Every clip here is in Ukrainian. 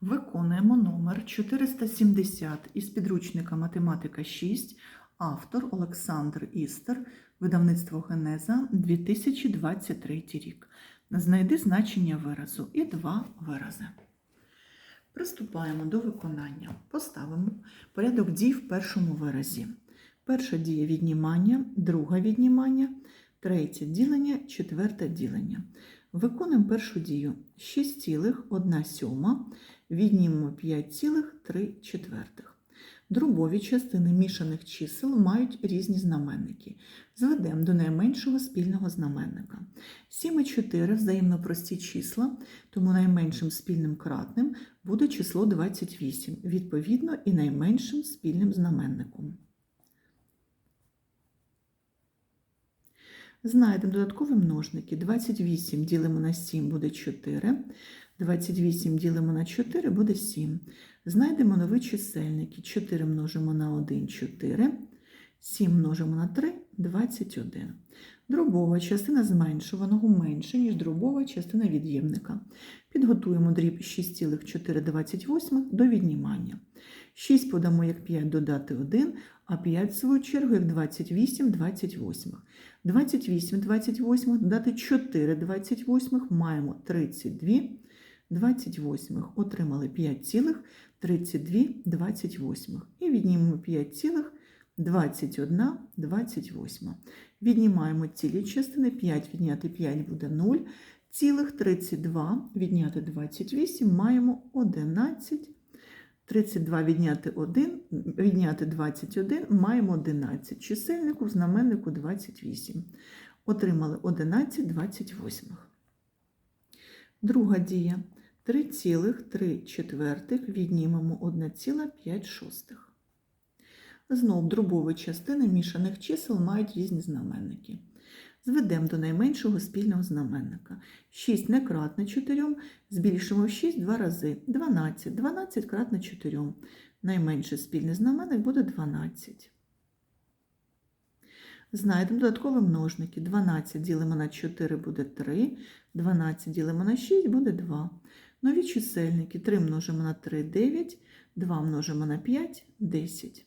Виконуємо номер 470 із підручника Математика 6, автор Олександр Істер, видавництво Генеза 2023 рік. Знайди значення виразу і два вирази. Приступаємо до виконання. Поставимо порядок дій в першому виразі. Перша дія віднімання, друга віднімання, третє ділення, четверте ділення. Виконуємо першу дію 6,1 сьома, віднімемо 5,3 четвертих. Дробові частини мішаних чисел мають різні знаменники. Зведемо до найменшого спільного знаменника. 7 і 4 взаємно прості числа, тому найменшим спільним кратним буде число 28, відповідно і найменшим спільним знаменником. Знайдемо додаткові множники. 28 ділимо на 7 буде 4. 28 ділимо на 4 буде 7. Знайдемо нові чисельники. 4 множимо на 1 4. 7 множимо на 3 21. Дробова частина зменшуваного менше, ніж дробова частина від'ємника. Підготуємо дріб 6,428 до віднімання. 6 подамо як 5 додати 1, а 5 в свою чергу як 28 28. 28 28 додати 4 28 маємо 32 28. Отримали 5,32 І віднімемо 5,21 28. Віднімаємо цілі частини, 5 відняти 5 буде 0, цілих 32 відняти 28 маємо 11. 32 відняти 1, відняти 21 маємо 11. Чисельнику в знаменнику 28. Отримали 11 28. Друга дія. 3,3 четвертих віднімемо 1,5 шостих. Знов дробові частини мішаних чисел мають різні знаменники. Зведемо до найменшого спільного знаменника. 6 не кратне 4, збільшимо в 6 два рази. 12. 12 кратне 4. Найменший спільний знаменник буде 12. Знайдемо додаткові множники. 12 ділимо на 4 буде 3, 12 ділимо на 6 буде 2. Нові чисельники 3 множимо на 3 9, 2 множимо на 5 10.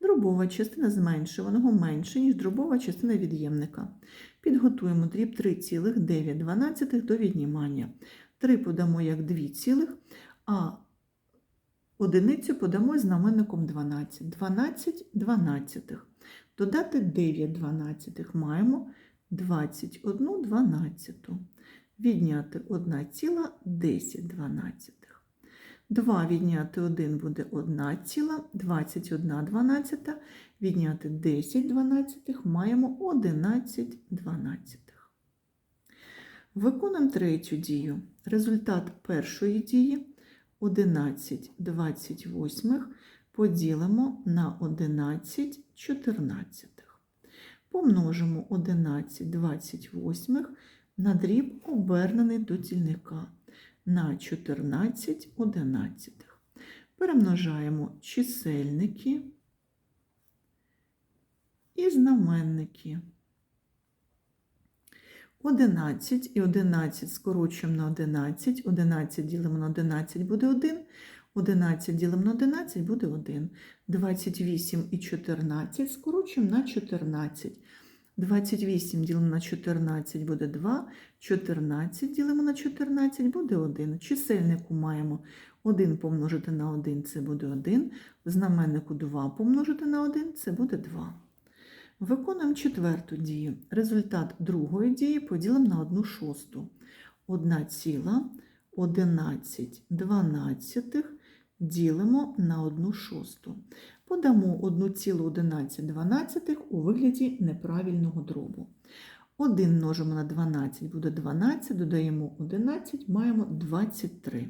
Дробова частина зменшуваного менше, ніж дробова частина від'ємника. Підготуємо дріб 3,9 до віднімання. 3 подамо як 2 цілих, а одиницю подамо з знаменником 12. 12 дванадцятих. Додати 9 дванадцятих маємо 21 дванадцяту. Відняти 1,10 дванадцятих. 2 відняти 1 буде 1 ціла, 21 дванадцята, відняти 10 дванадцятих, маємо 11 дванадцятих. Виконуємо третю дію. Результат першої дії 11 28 поділимо на 11 чотирнадцятих. Помножимо 11 28 на дріб обернений до дільника на 14 одинадцятих. Перемножаємо чисельники і знаменники. 11 і 11 скорочуємо на 11, 11 ділимо на 11 буде 1, 11 ділимо на 11 буде 1. 28 і 14 скорочуємо на 14. 28 ділимо на 14 буде 2, 14 ділимо на 14 буде 1. Чисельнику маємо 1 помножити на 1 це буде 1, в знаменнику 2 помножити на 1 це буде 2. Виконуємо четверту дію. Результат другої дії поділимо на 1 шосту. 1 ціла 11 дванадцятих ділимо на 1 шосту. Подамо 1,11 у вигляді неправильного дробу. 1 множимо на 12 буде 12, додаємо 11, маємо 23.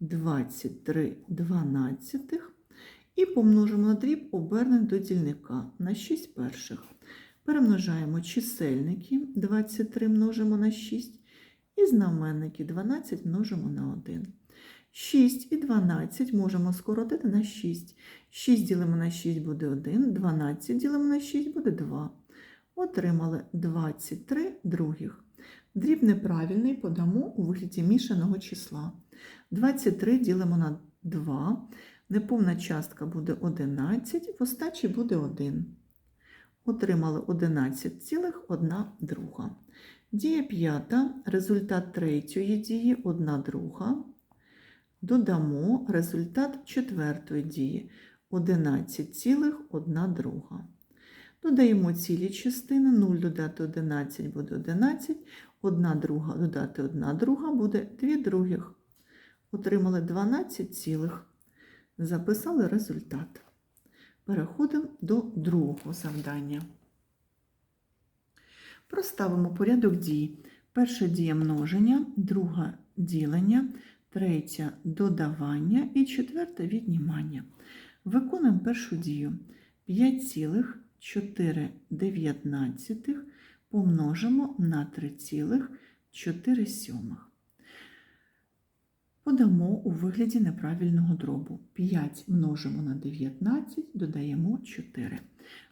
23 дванадцятих. І помножимо на дріб обернений до дільника на 6 перших. Перемножаємо чисельники 23 множимо на 6 і знаменники 12 множимо на 1. 6 і 12 можемо скоротити на 6. 6 ділимо на 6 буде 1, 12 ділимо на 6 буде 2. Отримали 23 других. Дріб неправильний подамо у вигляді мішаного числа. 23 ділимо на 2. Неповна частка буде 11, в остачі буде 1. Отримали 11,1 друга. Дія п'ята, результат третьої дії 1 друга. Додамо результат четвертої дії 11,1 друга. Додаємо цілі частини, 0 додати 11 буде 11, 1 друга додати 1 друга буде 2 других. Отримали 12 цілих. Записали результат. Переходимо до другого завдання. Проставимо порядок дій. Перша дія множення, друга ділення, третя додавання і четверта віднімання. Виконуємо першу дію. 5,4 помножимо на 3,4. Подамо у вигляді неправильного дробу. 5 множимо на 19, додаємо 4.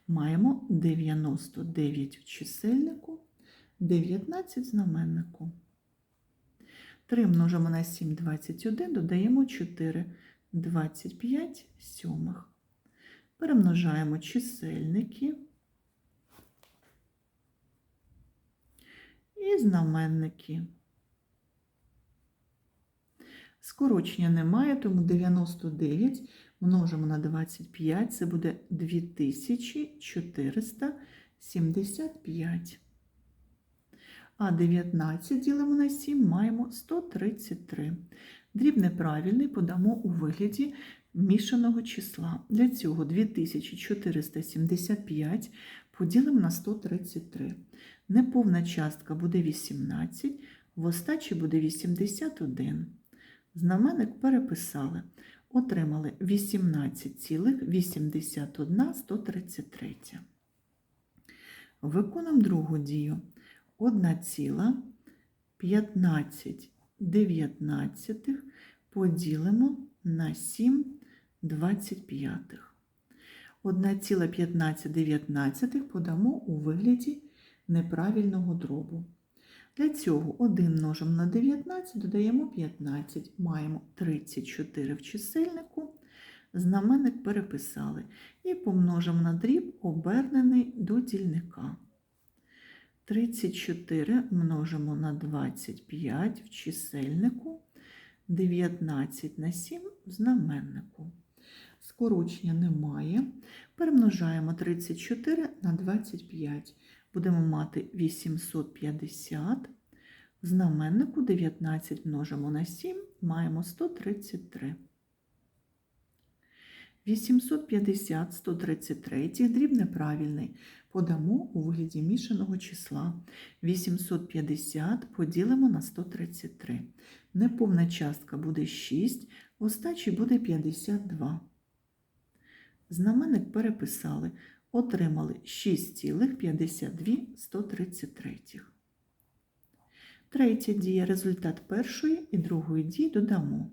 Маємо 99 в чисельнику, 19 в знаменнику. 3 множимо на 7, 21, додаємо 4, 25 сьомих. Перемножаємо чисельники і знаменники. Скорочення немає, тому 99 множимо на 25, це буде 2475. А 19 ділимо на 7, маємо 133. Дріб неправильний подамо у вигляді мішаного числа. Для цього 2475 поділимо на 133. Неповна частка буде 18, в остачі буде 81. Знаменник переписали. Отримали 18,81 133. Виконуємо другу дію. 1,15 поділимо на 7 25. 1,15 подамо у вигляді неправильного дробу. Для цього 1 множимо на 19, додаємо 15, маємо 34 в чисельнику, знаменник переписали і помножимо на дріб, обернений до дільника. 34 множимо на 25 в чисельнику, 19 на 7 в знаменнику. Скорочення немає. Перемножаємо 34 на 25 будемо мати 850. В знаменнику 19 множимо на 7, маємо 133. 850, 133, дріб неправильний. Подамо у вигляді мішаного числа. 850 поділимо на 133. Неповна частка буде 6, остачі буде 52. Знаменник переписали отримали 6,52. Третя дія результат першої і другої дії додамо.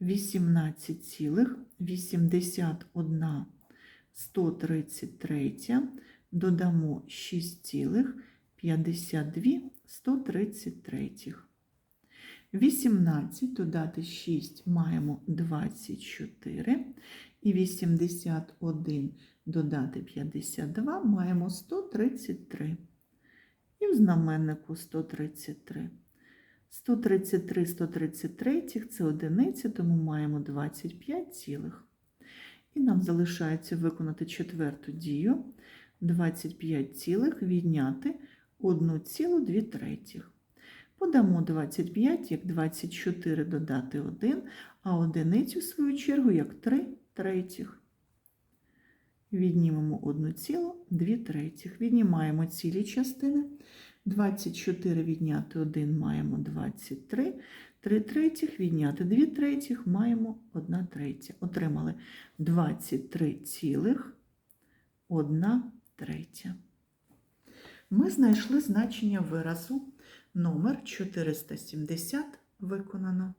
18,81 133 додамо 6,52 133. 18 додати 6 маємо 24 і 81 додати 52 маємо 133. І в знаменнику 133. 133, 133 це одиниці, тому маємо 25 цілих. І нам залишається виконати четверту дію. 25 цілих відняти 1,2 третіх. Подамо 25 як 24 додати 1, а одиницю, в свою чергу, як 3 третіх. Віднімемо 1,2 третіх. Віднімаємо цілі частини. 24 відняти 1 маємо 23. 3 третіх відняти 2 третіх маємо 1 третя. Отримали 23 цілих 1 третя. Ми знайшли значення виразу номер 470 виконано.